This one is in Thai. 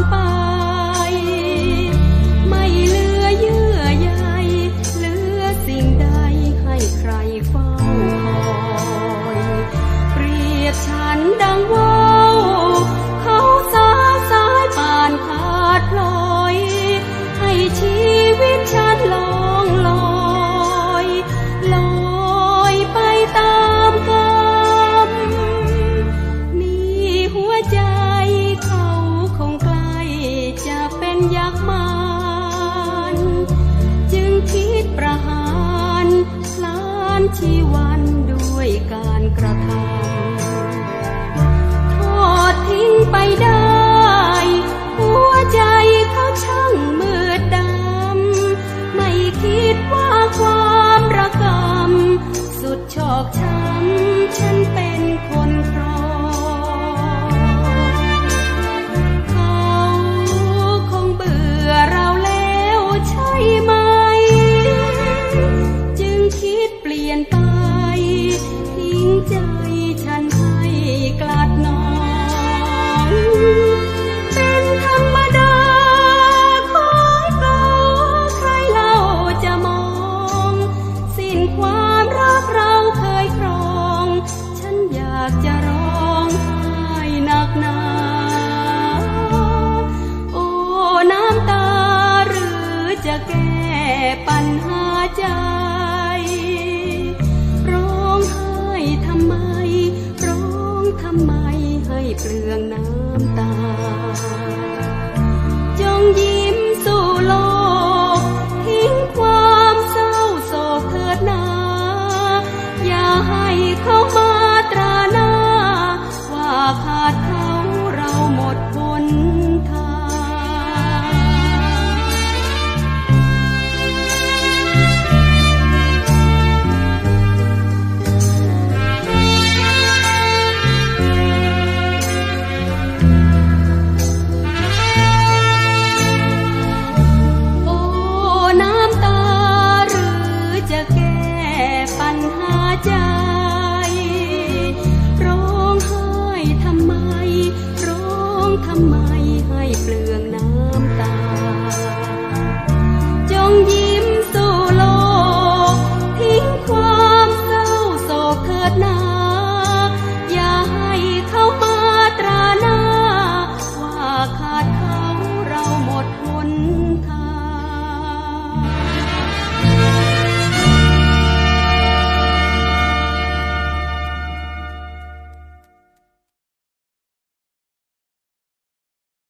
Bye. ชีวันด้วยการกระทำทอดทิ้งไปได้ หัวใจเขาช่างมืดดำ ไม่คิดว่าความระกำสุดชอกช้ำากจะร้องไห้หนักหนาโอ้น้ำตาหรือจะแก้ปัญหาใจ ร้องไห้ทำไม ร้องทำไมให้เปลืองน้ำตา ทำไม